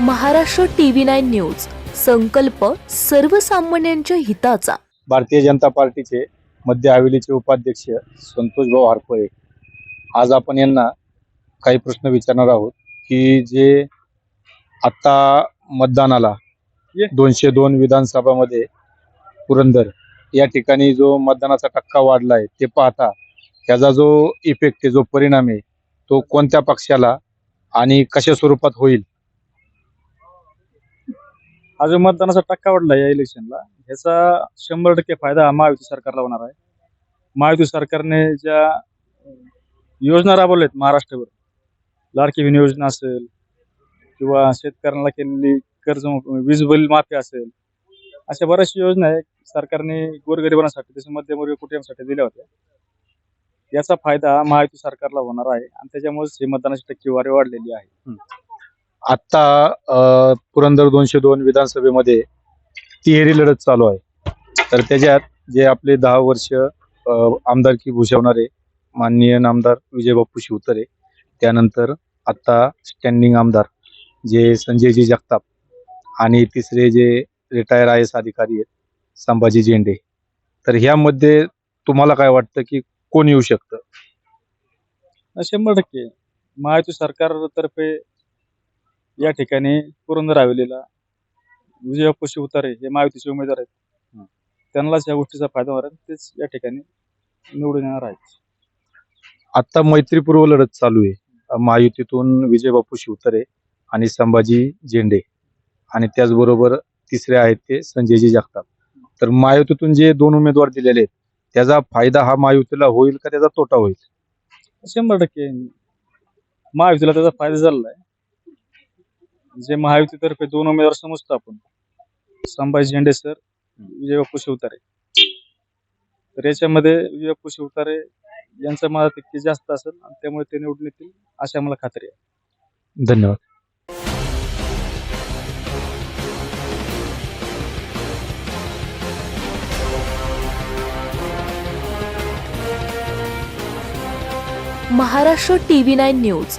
Maharashtra TV nine news संकल्प सर्वसामान्यांच्या हिताचा. भारतीय जनता पार्टीचे मध्य हवेलीचे उपाध्यक्ष संतोष भाऊ हरपळे. आज आपण यांना काही प्रश्न विचारणार आहोत की जे आता मतदानाला दोनशे दोन विधानसभामध्ये पुरंदर या ठिकाणी जो मतदानाचा टक्का वाढला आहे ते पाहता त्याचा जो इफेक्ट आहे जो परिणाम आहे तो कोणत्या पक्षाला आणि कशा स्वरूपात होईल? हा जो मतदानाचा टक्का वाढला या इलेक्शनला. ह्याचा शंभर टक्के फायदा हा महायुती सरकारला होणार आहे. महायुती सरकारने ज्या योजना राबवल्या आहेत महाराष्ट्रभर लाडकी बहीण योजना असेल किंवा शेतकऱ्यांना केलेली कर्ज वीज बिल माफी असेल अशा बऱ्याचशा योजना आहेत. सरकारने गोरगरिबांसाठी तसे मध्यमवर्गीय कुटुंबासाठी दिल्या होत्या. याचा फायदा महायुती सरकारला होणार आहे आणि त्याच्यामुळेच हे मतदानाची टक्केवारी वाढलेली आहे. आत्ता पुरंदर दोनशे दोन विधानसभेमध्ये तिहेरी लढत चालू आहे. तर त्याच्यात जे आपले दहा वर्ष आमदारकी भूषवणारे माननीय आमदार विजय बाप्पू शिवतरे त्यानंतर आत्ता स्टँडिंग आमदार जे संजयजी जगताप आणि तिसरे जे रिटायर आय एस अधिकारी आहेत संभाजी झेंडे. तर ह्यामध्ये तुम्हाला काय वाटतं की कोण येऊ शकतं? शंभर टक्के. महायुती सरकारतर्फे या ठिकाणी पुरंदर हवेलीला विजय बाप्पू शिवतारे हे महायुतीचे उमेदवार आहेत. त्यांनाच या गोष्टीचा फायदा होणार आहे तेच या ठिकाणी निवडून येणार आहेत. आता मैत्रीपूर्व लढत चालू आहे. महायुतीतून विजय बापू शिवतरे आणि संभाजी झेंडे. आणि त्याचबरोबर तिसरे आहेत ते संजयजी जगताप. तर महायुतीतून जे दोन उमेदवार दिलेले आहेत त्याचा फायदा हा महायुतीला होईल का त्याचा तोटा होईल? शंभर टक्के. महायुतीला त्याचा फायदा झालेला आहे. जे महायुतीतर्फे दोन उमेदवार समजतो आपण. संभाजी झेंडे सर विजय बाप्पू शिवतारे. तर याच्यामध्ये विजय बाप्पू शिवतारे यांचं मला टक्के जास्त असेल आणि त्यामुळे ते निवडून येतील अशी आम्हाला खात्री आहे. धन्यवाद. Maharashtra TV nine news.